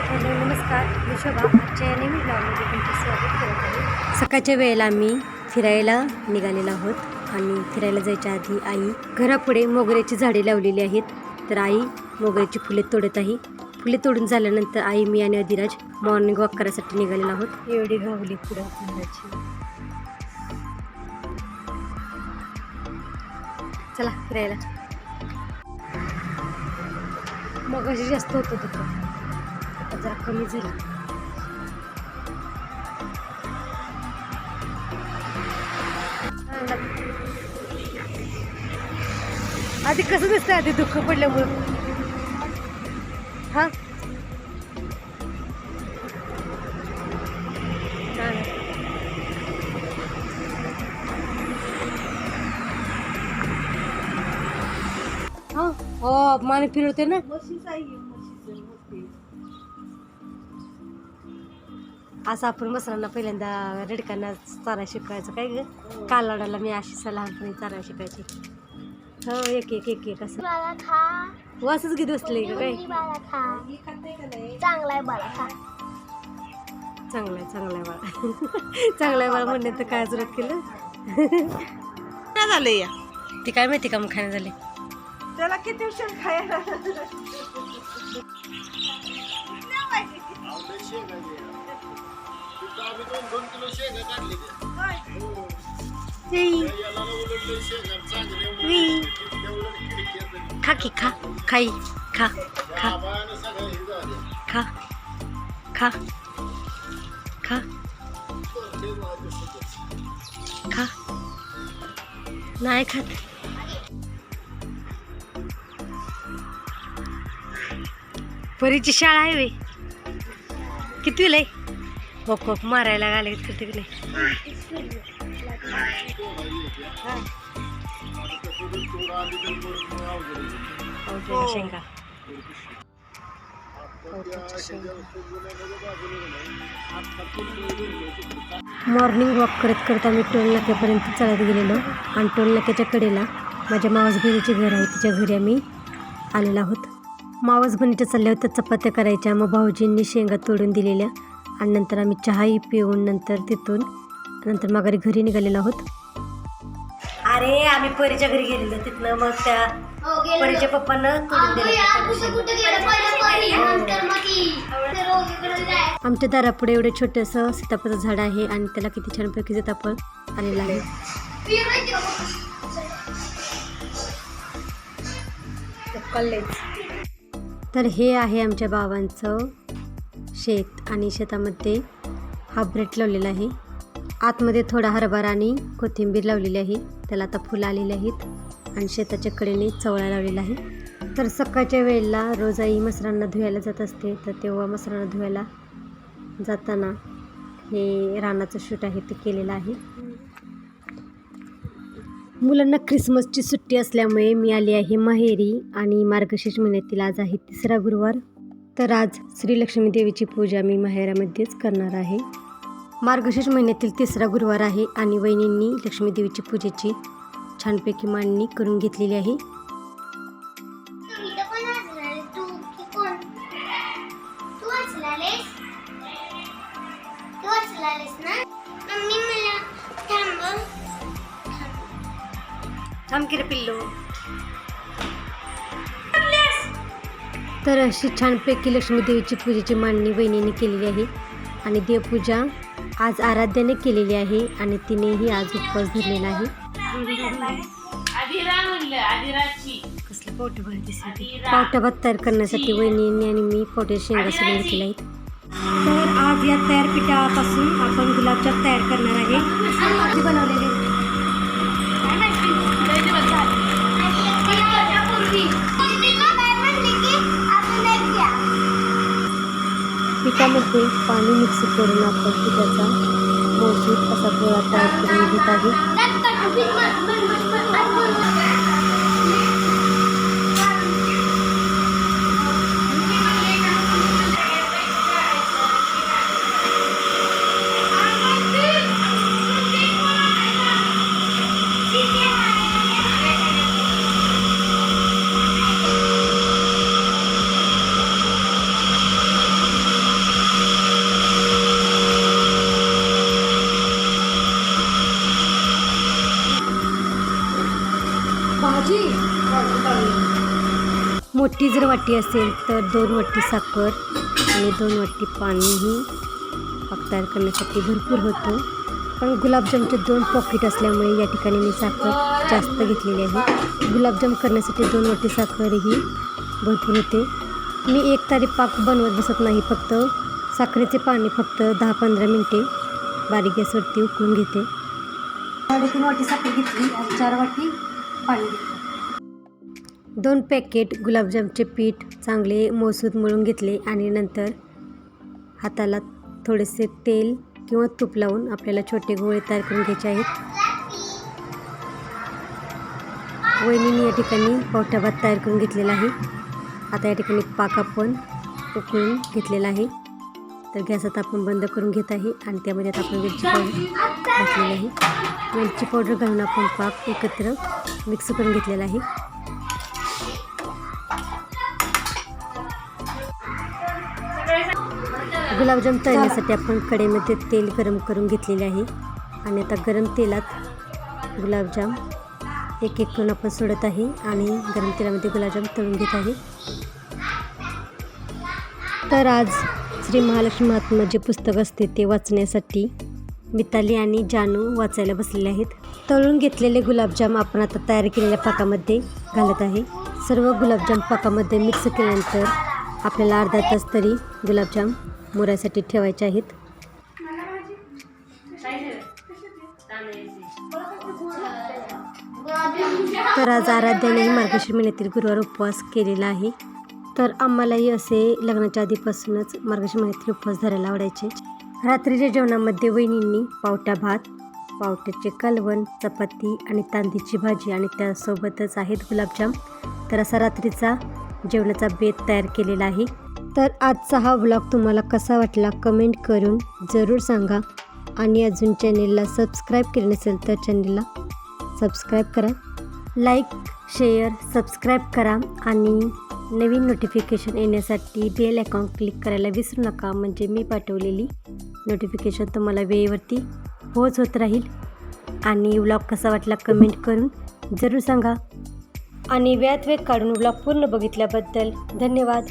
Hello नमस्कार. मी शोभा. आजच्या या नवीन ब्लॉगमध्ये तुमचे स्वागत करत आहे. सकाळच्या वेळेला आम्ही फिरायला निघालेलो आहोत. आणि फिरायला जायच्या आधी आई घरापुढे मोगऱ्याची झाडे लावलेली आहेत. तर आई मोगऱ्याची फुले तोडत आहे. फुले तोडून झाल्यानंतर आई मी आणि अधिराज मॉर्निंग वॉक करायसाठी निघालेलो आहोत. एवढी गावली पुढं चला फिरायला. मग जास्त होतं तिथं आता जरा कमी झाली. आधी कसं दिसतंय आधी दुःख पडल्यामुळं? हा? हा? हो मान फिरवते ना? असं आपण मसरांना पहिल्यांदा रेडकांना चारा शिकवायचं काय ग? कालाडाला मी अशी लहानपणी चारा शिकायची हो एक एक एक एक असं. बाळा खा वासच घेत बसले का काय? बाळा खा चांगला आहे बाळा खा चांगलं आहे चांगलं आहे बाळा. चांगलं आहे बाळा म्हणण्यात तर काय जरूरत केलं? काय झालं या? ती काय माहिती का मग खाणे झाले? त्याला किती उशीर खायला? खा की खा. खाई. खा. खा. खा. खा. खा. खा. नाही खात. परीची शाळा आहे वे किती लय? हो हो मारायला नाही पावट्याच्या शेंगा मॉर्निंग वॉक करत करत आम्ही टोल नाक्यापर्यंत चालत गेलेलो. आणि टोल नाक्याच्या कडेला माझ्या मावस बहिणीचे घर आहे. तिच्या घरी आम्ही आलेलो आहोत. मावस बहिणीच्या चालल्या होत्या चपात्या करायच्या. मग भाऊजींनी शेंगा तोडून दिलेल्या. आणि नंतर आम्ही चहाही पिऊन नंतर तिथून नंतर माघारी घरी निघालेलो आहोत. अरे आम्ही परीच्या घरी गेलेलो तिथनं मग त्या परीच्या पप्पानं आमच्या दारापुढे एवढं छोटंसं सीताफळाचं झाड आहे आणि त्याला किती छानपैकी सीताफळ आलेलं आहे. तर हे आहे आमच्या बाबांचं शेत आणि शेतामध्ये हा ब्रेड लावलेला आहे. आतमध्ये थोडा हरभरा आणि कोथिंबीर लावलेली आहे. त्याला आता फुलं आलेली आहेत आणि शेताच्या कडेने चवळा लावलेला आहे. तर सकाळच्या वेळेला रोज आई मसरांना धुवायला जात असते तर तेव्हा मसरांना धुवायला जाताना हे रानाचं शूट आहे ते केलेलं आहे. मुलांना क्रिसमसची सुट्टी असल्यामुळे मी आली आहे माहेरी आणि मार्गशीर्ष महिन्यातील आज आहे तिसरा गुरुवार. तर आज श्री लक्ष्मी देवीची पूजा मी माहेरामध्येच करणार आहे. मार्गशीर्ष महिन्यातील तिसरा गुरुवार आहे आणि वहिनींनी लक्ष्मी देवीची पूजेची छानपैकी मांडणी करून घेतलेली आहे. थांब थांब की रे पिल्लू. तर अशी छानपैकी लक्ष्मी देवीची पूजेची मांडणी वहिनीने केलेली आहे. आणि देवपूजा आज आराध्याने केलेली आहे आणि तिनेही आज उपवास धरलेला आहे. कसलं पावटा भात तयार करण्यासाठी वहिनीने आणि मी पावटे शेंगा सोलून घेतलेल्या आहेत. तर आज या तयार पिठापासून आपण गुलाबजाम तयार करणार आहे. बनवलेले पिठामध्ये पाणी मिक्स करून आपण पिठाचा मौसूद असा गोळा तयार करून घेत आहे मोठी जर वाटी असेल तर दोन वाटी साखर आणि दोन वाटी पाणीही पाक तयार करण्यासाठी भरपूर होतं. पण गुलाबजामचे दोन पॉकेट असल्यामुळे या ठिकाणी मी साखर जास्त घेतलेली आहे. गुलाबजाम करण्यासाठी दोन वाटी साखरही भरपूर होते. मी एक तारी पाक बनवत बसत नाही फक्त साखरेचे पाणी फक्त दहा पंधरा मिनटे बारीक गॅसवरती उकळून घेते. साडेतीन वाटी साखर घेतली आणि चार वाटी पाणी घेतलं. दोन पॅकेट गुलाबजामचे पीठ चांगले मोसूद मळून घेतले आणि नंतर हाताला थोडेसे तेल किंवा तूप लावून आपल्याला छोटे गोळे तयार करून घ्यायचे आहेत. वहिनीने या ठिकाणी पावटा भात तयार करून घेतलेला आहे. आता या ठिकाणी पाक आपण उकळून घेतलेला आहे. तर गॅस आता आपण बंद करून घेत आहे आणि त्यामध्ये आता आपण वेलची पावडर घातलेली आहे. वेलची पावडर घालून आपण पाक एकत्र मिक्स करून घेतलेला आहे. गुलाबजाम तळण्यासाठी आपण कढईमध्ये तेल गरम करून घेतलेले आहे. आणि आता गरम तेलात गुलाबजाम एक एक करून आपण सोडत आहे. आणि गरम तेलामध्ये गुलाबजाम तळून घेत आहे. तर आज श्री महालक्ष्मी महात्मा जे पुस्तक असते ते वाचण्यासाठी मिताली आणि जानू वाचायला बसलेले आहेत. तळून घेतलेले गुलाबजाम आपण आता तयार केलेल्या पाकामध्ये घालत आहे. सर्व गुलाबजाम पाकामध्ये मिक्स केल्यानंतर आपल्याला अर्धा तास तरी गुलाबजाम मुरासाठी ठेवायचे आहेत. तर आज आराध्याने मार्गशीर महिन्यातील गुरुवार उपवास केलेला आहे. तर आम्हालाही असे लग्नाच्या आधीपासूनच मार्गशीर महिन्यातील उपवास धरायला आवडायचे. रात्रीच्या जेवणामध्ये वहिनींनी पावटा भात पावट्याचे कालवण चपाती आणि तांदीची भाजी आणि त्यासोबतच आहेत गुलाबजाम. तर असा रात्रीचा जेवणाचा बेत तयार केलेला आहे. तर आजचा हा व्लॉग तुम्हाला कसा वाटला कमेंट करून जरूर सांगा. आणि अजून चॅनेलला सबस्क्राईब केले नसेल तर चॅनेलला सबस्क्राईब करा. लाईक शेअर सबस्क्राईब करा. आणि नवीन नोटिफिकेशन येण्यासाठी बेल अकाउंट क्लिक करायला विसरू नका. म्हणजे मी पाठवलेली नोटिफिकेशन तुम्हाला वेळेवरती पोच होत राहील. आणि व्लॉग कसा वाटला कमेंट करून जरूर सांगा. आणि वेळात वेळ काढून व्लॉग पूर्ण बघितल्याबद्दल धन्यवाद.